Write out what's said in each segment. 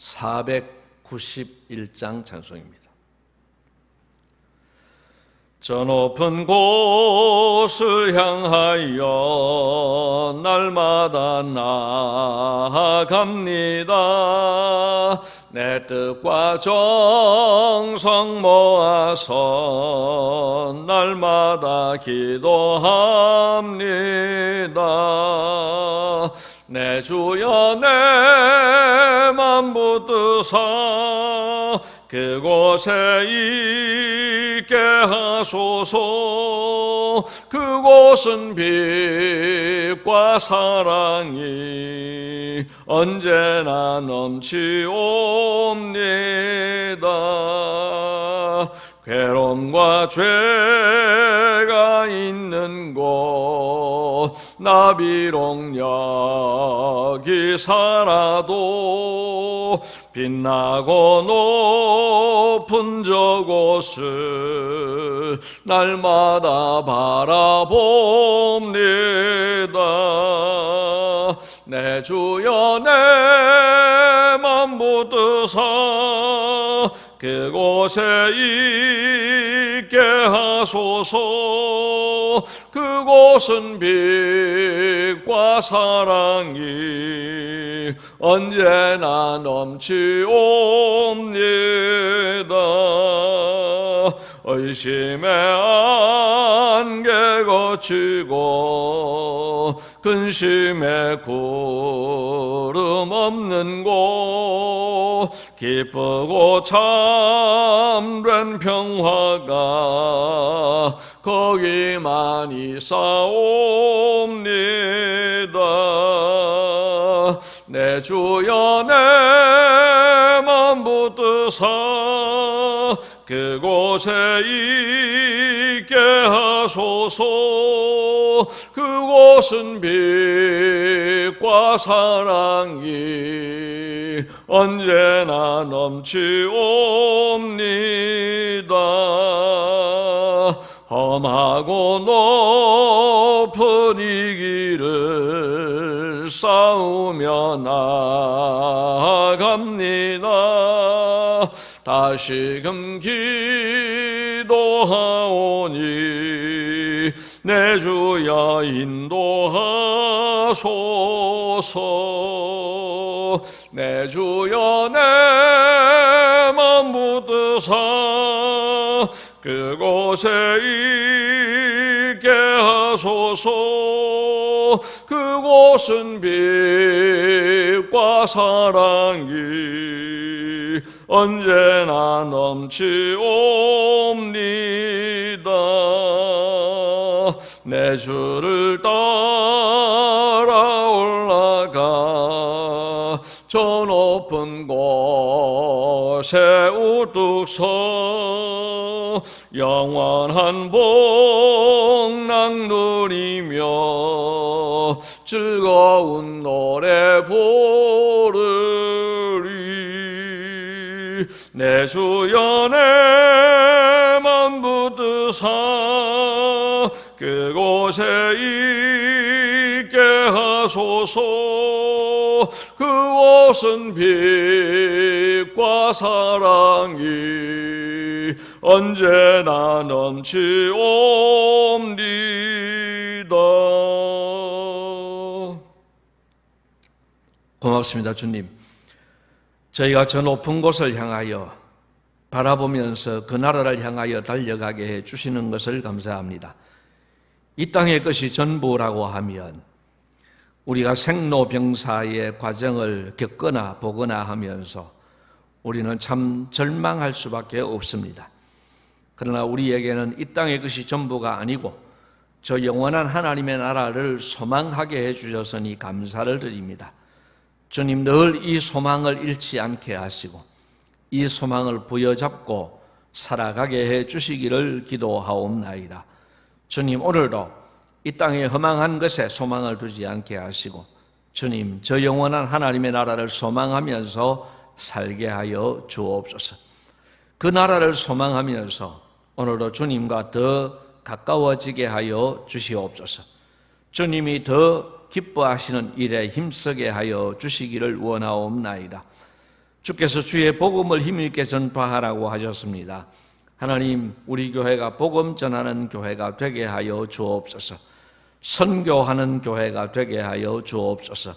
(491장) 찬송입니다. 저 높은 곳을 향하여 날마다 나아갑니다. 내 뜻과 정성 모아서 날마다 기도합니다. 내 주여 내맘 붙드사 그곳에 있게 하소서. 그곳은 빛과 사랑이 언제나 넘치옵니다. 괴로움과 죄가 있는 곳 나비롱 여기 살아도 빛나고 높은 저곳을 날마다 바라봅니다. 내 주여 내맘 붙드사 그곳에 있게 하소서. 그곳은 빛과 사랑이 언제나 넘치옵니다. 의심의 안개 거치고 근심의 구름 없는 곳 기쁘고 참된 평화가 거기만 있사옵니다. 내 주여 내맘 붙드사 그곳에 있게 하소서. 그곳은 빛과 사랑이 언제나 넘치옵니다. 험하고 높은 이 길을 싸우며 나아갑니다 다시금 기도하오니 내 주여 인도하소서. 내 주여 내맘 붙드사 그곳에 있게 하소서 그곳은 빛과 사랑이 언제나 넘치옵니다. 내 주를 따라 올라가 저 높은 곳에 우뚝 서 영원한 복락 누리며 즐거운 노래 부르리 내 내맘 붙드사 그곳에 있게 하소서 그곳은 빛과 사랑이 언제나 넘치옵니다. 고맙습니다, 주님. 저희가 저 높은 곳을 향하여 바라보면서 그 나라를 향하여 달려가게 해 주시는 것을 감사합니다. 이 땅의 것이 전부라고 하면 우리가 생로병사의 과정을 겪거나 보거나 하면서 우리는 참 절망할 수밖에 없습니다. 그러나 우리에게는 이 땅의 것이 전부가 아니고 저 영원한 하나님의 나라를 소망하게 해주셨으니 감사를 드립니다. 주님 늘 이 소망을 잃지 않게 하시고 이 소망을 부여잡고 살아가게 해 주시기를 기도하옵나이다. 주님 오늘도 이 땅에 허망한 것에 소망을 두지 않게 하시고 주님 저 영원한 하나님의 나라를 소망하면서 살게 하여 주옵소서. 그 나라를 소망하면서 오늘도 주님과 더 가까워지게 하여 주시옵소서. 주님이 더 기뻐하시는 일에 힘쓰게 하여 주시기를 원하옵나이다. 주께서 주의 복음을 힘있게 전파하라고 하셨습니다. 하나님, 우리 교회가 복음 전하는 교회가 되게 하여 주옵소서. 선교하는 교회가 되게 하여 주옵소서.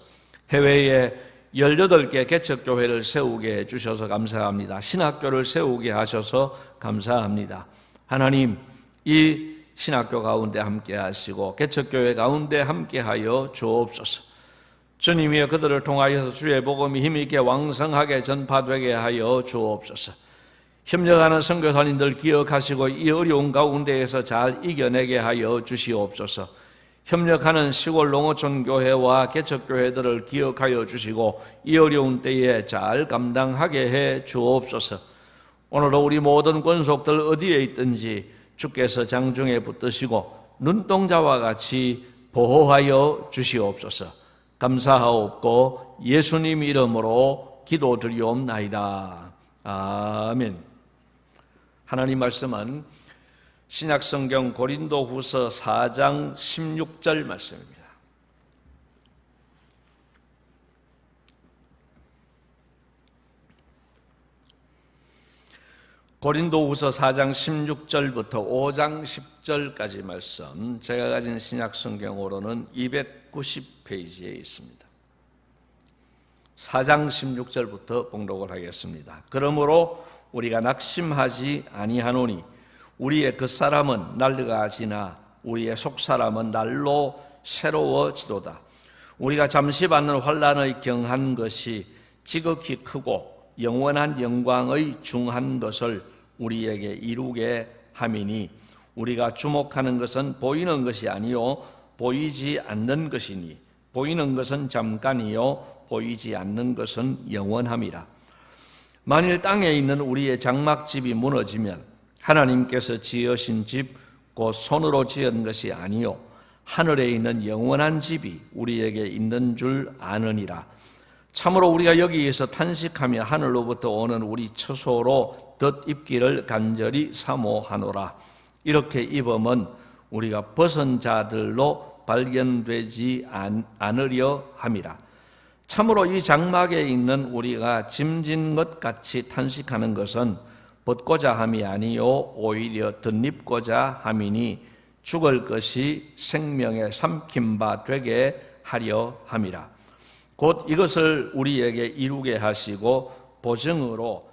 해외에 18개 개척교회를 세우게 해주셔서 감사합니다. 신학교를 세우게 하셔서 감사합니다. 하나님, 이 신학교 가운데 함께 하시고, 개척교회 가운데 함께 하여 주옵소서. 주님이여 그들을 통하여서 주의 복음이 힘있게 왕성하게 전파되게 하여 주옵소서. 협력하는 선교사님들 기억하시고 이 어려운 가운데에서 잘 이겨내게 하여 주시옵소서. 협력하는 시골 농어촌 교회와 개척 교회들을 기억하여 주시고 이 어려운 때에 잘 감당하게 해 주옵소서. 오늘도 우리 모든 권속들 어디에 있든지 주께서 장중에 붙드시고 눈동자와 같이 보호하여 주시옵소서. 감사하옵고 예수님 이름으로 기도드리옵나이다. 아멘. 하나님 말씀은 신약성경 고린도후서 4장 16절 말씀입니다. 고린도후서 4장 16절부터 5장 10절까지 말씀 제가 가진 신약 성경으로는 290페이지에 있습니다. 4장 16절부터 봉독을 하겠습니다. 그러므로 우리가 낙심하지 아니하노니 우리의 그 사람은 날르가 지나 우리의 속 사람은 날로 새로워지도다. 우리가 잠시 받는 환란의 경한 것이 지극히 크고 영원한 영광의 중한 것을 우리에게 이루게 함이니 우리가 주목하는 것은 보이는 것이 아니요 보이지 않는 것이니 보이는 것은 잠깐이요 보이지 않는 것은 영원함이라. 만일 땅에 있는 우리의 장막집이 무너지면 하나님께서 지으신 집 곧 손으로 지은 것이 아니요 하늘에 있는 영원한 집이 우리에게 있는 줄 아느니라. 참으로 우리가 여기에서 탄식하며 하늘로부터 오는 우리 처소로 덧 입기를 간절히 사모하노라. 이렇게 입으면 우리가 벗은 자들로 발견되지 않으려 함이라. 참으로 이 장막에 있는 우리가 짐진 것 같이 탄식하는 것은 벗고자 함이 아니요 오히려 덧입고자 함이니 죽을 것이 생명의 삼킨 바 되게 하려 함이라. 곧 이것을 우리에게 이루게 하시고 보증으로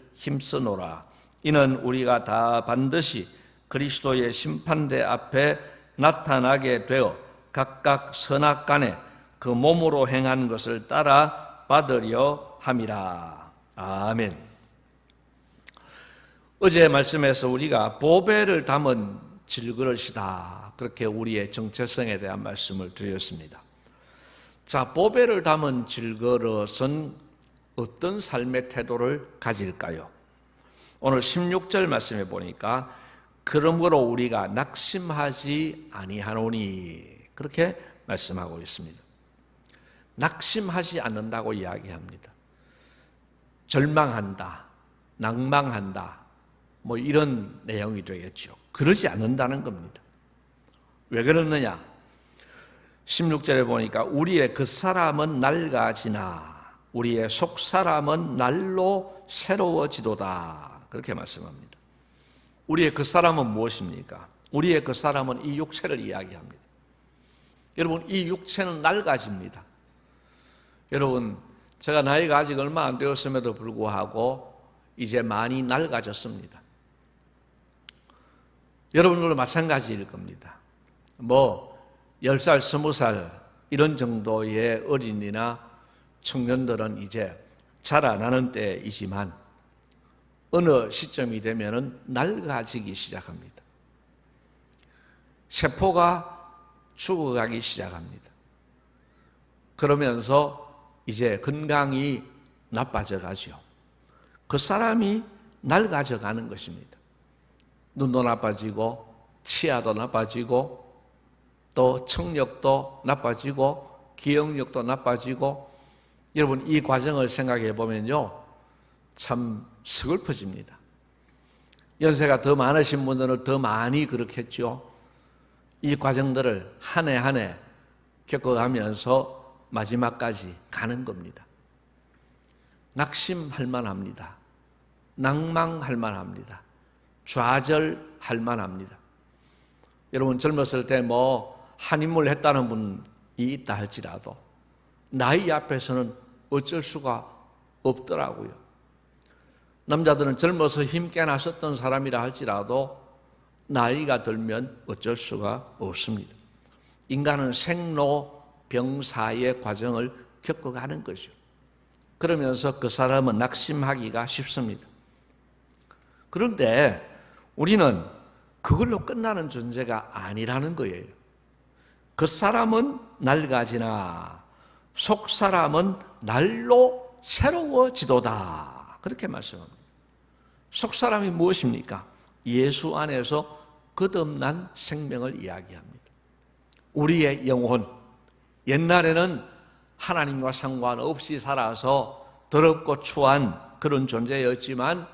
힘쓰노라. 이는 우리가 다 반드시 그리스도의 심판대 앞에 나타나게 되어 각각 선악간에 그 몸으로 행한 것을 따라 받으려 함이라. 아멘. 어제 말씀에서 우리가 보배를 담은 질그릇이다. 그렇게 우리의 정체성에 대한 말씀을 드렸습니다. 자, 보배를 담은 질그릇은 어떤 삶의 태도를 가질까요? 오늘 16절 말씀에 보니까 그러므로 우리가 낙심하지 아니하노니 그렇게 말씀하고 있습니다. 낙심하지 않는다고 이야기합니다. 절망한다, 낭망한다, 뭐 이런 내용이 되겠죠. 그러지 않는다는 겁니다. 왜 그러느냐? 16절에 보니까 우리의 그 사람은 낡아지나 우리의 속 사람은 날로 새로워지도다. 그렇게 말씀합니다. 우리의 그 사람은 무엇입니까? 우리의 그 사람은 이 육체를 이야기합니다. 여러분, 이 육체는 낡아집니다. 여러분, 제가 나이가 아직 얼마 안 되었음에도 불구하고 이제 많이 낡아졌습니다. 여러분들도 마찬가지일 겁니다. 뭐, 10살, 20살 이런 정도의 어린이나 청년들은 이제 자라나는 때이지만 어느 시점이 되면은 낡아지기 시작합니다. 세포가 죽어가기 시작합니다. 그러면서 이제 건강이 나빠져 가죠. 그 사람이 낡아져 가는 것입니다. 눈도 나빠지고, 치아도 나빠지고, 또 청력도 나빠지고, 기억력도 나빠지고, 여러분 이 과정을 생각해 보면요. 참 서글퍼집니다. 연세가 더 많으신 분들은 더 많이 그렇겠죠. 이 과정들을 한 해 한 해 겪어가면서 마지막까지 가는 겁니다. 낙심할 만합니다. 낭망할 만합니다. 좌절할 만합니다. 여러분 젊었을 때 뭐 한 인물 했다는 분이 있다 할지라도 나이 앞에서는 어쩔 수가 없더라고요. 남자들은 젊어서 힘께 나섰던 사람이라 할지라도 나이가 들면 어쩔 수가 없습니다. 인간은 생로 병사의 과정을 겪어가는 거죠. 그러면서 그 사람은 낙심하기가 쉽습니다. 그런데 우리는 그걸로 끝나는 존재가 아니라는 거예요. 그 사람은 낡아지나 속 사람은 날로 새로워지도다. 그렇게 말씀합니다. 속 사람이 무엇입니까? 예수 안에서 거듭난 생명을 이야기합니다. 우리의 영혼, 옛날에는 하나님과 상관없이 살아서 더럽고 추한 그런 존재였지만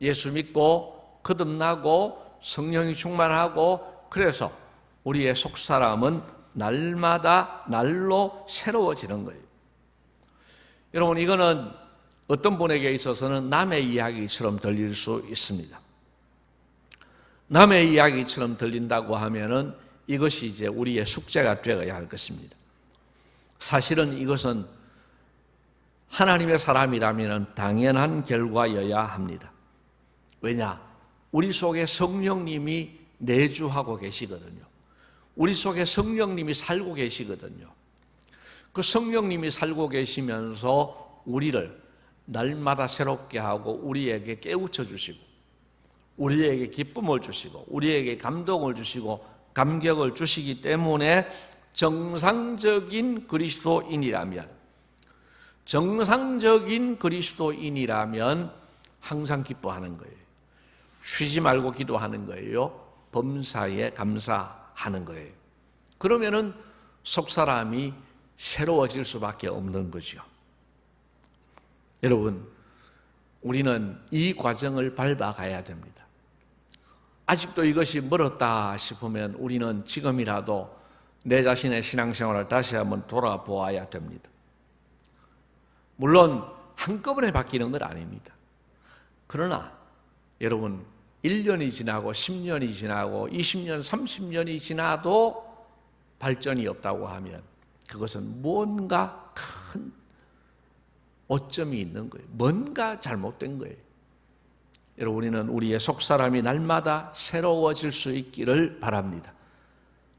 예수 믿고 거듭나고 성령이 충만하고 그래서 우리의 속 사람은 날마다 날로 새로워지는 거예요. 여러분 이거는 어떤 분에게 있어서는 남의 이야기처럼 들릴 수 있습니다. 남의 이야기처럼 들린다고 하면은 이것이 이제 우리의 숙제가 되어야 할 것입니다. 사실은 이것은 하나님의 사람이라면 당연한 결과여야 합니다. 왜냐? 우리 속에 성령님이 내주하고 계시거든요. 우리 속에 성령님이 살고 계시거든요. 그 성령님이 살고 계시면서 우리를 날마다 새롭게 하고 우리에게 깨우쳐 주시고 우리에게 기쁨을 주시고 우리에게 감동을 주시고 감격을 주시기 때문에 정상적인 그리스도인이라면 정상적인 그리스도인이라면 항상 기뻐하는 거예요. 쉬지 말고 기도하는 거예요. 범사에 감사 하는 거예요. 그러면은 속 사람이 새로워질 수밖에 없는 거죠. 여러분, 우리는 이 과정을 밟아가야 됩니다. 아직도 이것이 멀었다 싶으면 우리는 지금이라도 내 자신의 신앙생활을 다시 한번 돌아보아야 됩니다. 물론 한꺼번에 바뀌는 건 아닙니다. 그러나 여러분 1년이 지나고 10년이 지나고 20년, 30년이 지나도 발전이 없다고 하면 그것은 뭔가 큰 오점이 있는 거예요. 뭔가 잘못된 거예요. 여러분, 우리는 우리의 속사람이 날마다 새로워질 수 있기를 바랍니다.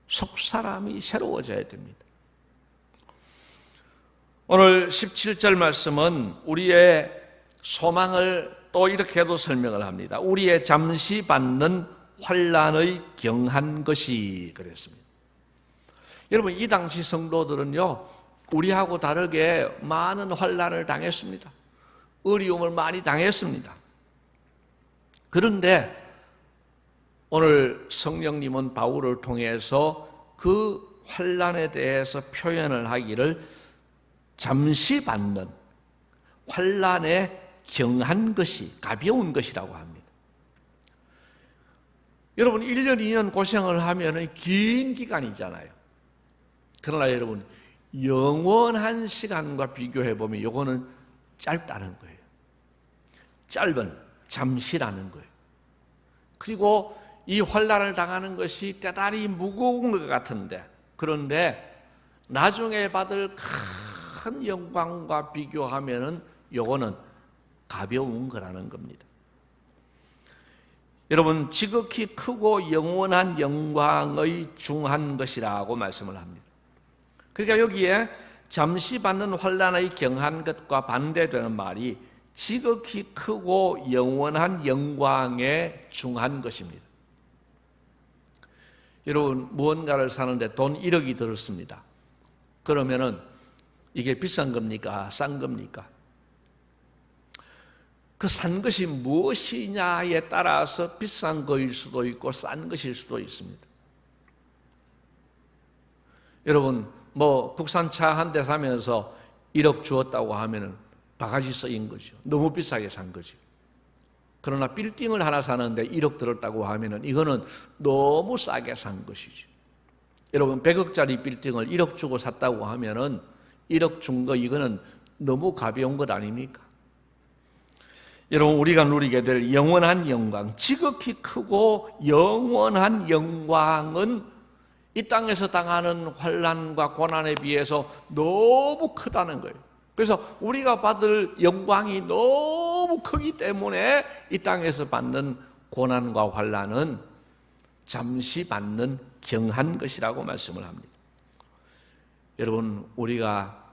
속사람이 새로워져야 됩니다. 오늘 17절 말씀은 우리의 소망을 또 이렇게도 설명을 합니다. 우리의 잠시 받는 환란의 경한 것이 그랬습니다. 여러분 이 당시 성도들은요 우리하고 다르게 많은 환란을 당했습니다. 어려움을 많이 당했습니다. 그런데 오늘 성령님은 바울을 통해서 그 환란에 대해서 표현을 하기를 잠시 받는 환란에 경한 것이 가벼운 것이라고 합니다. 여러분 1년 2년 고생을 하면 긴 기간이잖아요. 그러나 여러분 영원한 시간과 비교해 보면 이거는 짧다는 거예요. 짧은 잠시라는 거예요. 그리고 이 환란을 당하는 것이 대단히 무거운 것 같은데 그런데 나중에 받을 큰 영광과 비교하면은 요거는 가벼운 거라는 겁니다. 여러분 지극히 크고 영원한 영광의 중한 것이라고 말씀을 합니다. 그러니까 여기에 잠시 받는 환란의 경한 것과 반대되는 말이 지극히 크고 영원한 영광에 중한 것입니다. 여러분 무언가를 사는데 돈 1억이 들었습니다. 그러면은 이게 비싼 겁니까? 싼 겁니까? 그 산 것이 무엇이냐에 따라서 비싼 거일 수도 있고 싼 것일 수도 있습니다. 여러분 뭐 국산차 한 대 사면서 1억 주었다고 하면은 바가지 써인 거죠. 너무 비싸게 산 거죠. 그러나 빌딩을 하나 사는데 1억 들었다고 하면은 이거는 너무 싸게 산 것이죠. 여러분 100억짜리 빌딩을 1억 주고 샀다고 하면은 1억 준 거 이거는 너무 가벼운 것 아닙니까? 여러분 우리가 누리게 될 영원한 영광, 지극히 크고 영원한 영광은 이 땅에서 당하는 환란과 고난에 비해서 너무 크다는 거예요. 그래서 우리가 받을 영광이 너무 크기 때문에 이 땅에서 받는 고난과 환란은 잠시 받는 경한 것이라고 말씀을 합니다. 여러분 우리가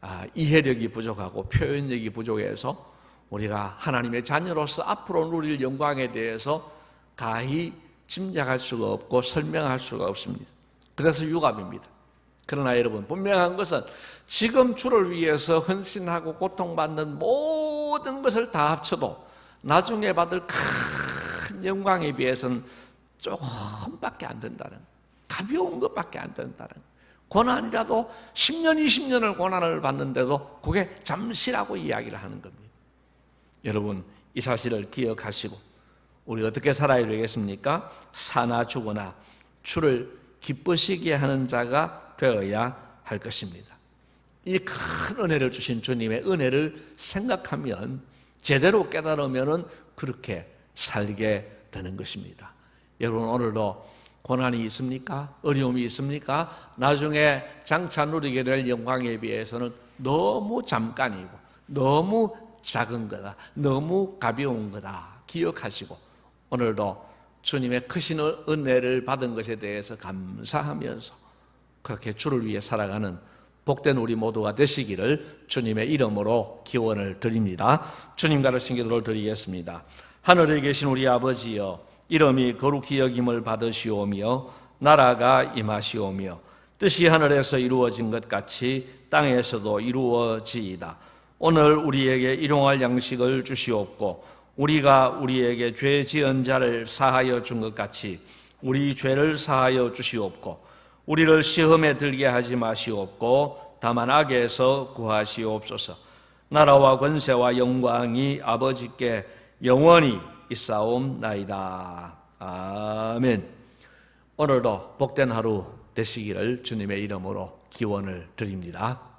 아, 이해력이 부족하고 표현력이 부족해서 우리가 하나님의 자녀로서 앞으로 누릴 영광에 대해서 가히 짐작할 수가 없고 설명할 수가 없습니다. 그래서 유감입니다. 그러나 여러분 분명한 것은 지금 주를 위해서 헌신하고 고통받는 모든 것을 다 합쳐도 나중에 받을 큰 영광에 비해서는 조금밖에 안 된다는 가벼운 것밖에 안 된다는 고난이라도 10년, 20년을 고난을 받는데도 그게 잠시라고 이야기를 하는 겁니다. 여러분 이 사실을 기억하시고 우리 어떻게 살아야 되겠습니까? 사나 죽거나 주를 기쁘시게 하는 자가 되어야 할 것입니다. 이 큰 은혜를 주신 주님의 은혜를 생각하면 제대로 깨달으면 그렇게 살게 되는 것입니다. 여러분 오늘도 고난이 있습니까? 어려움이 있습니까? 나중에 장차 누리게 될 영광에 비해서는 너무 잠깐이고 너무 작은 거다. 너무 가벼운 거다. 기억하시고 오늘도 주님의 크신 은혜를 받은 것에 대해서 감사하면서 그렇게 주를 위해 살아가는 복된 우리 모두가 되시기를 주님의 이름으로 기원을 드립니다. 주님 가르친 기도를 드리겠습니다. 하늘에 계신 우리 아버지여 이름이 거룩히 여김을 받으시오며 나라가 임하시오며 뜻이 하늘에서 이루어진 것 같이 땅에서도 이루어지이다. 오늘 우리에게 일용할 양식을 주시옵고 우리가 우리에게 죄 지은 자를 사하여 준 것 같이 우리 죄를 사하여 주시옵고 우리를 시험에 들게 하지 마시옵고 다만 악에서 구하시옵소서. 나라와 권세와 영광이 아버지께 영원히 있사옵나이다. 아멘. 오늘도 복된 하루 되시기를 주님의 이름으로 기원을 드립니다.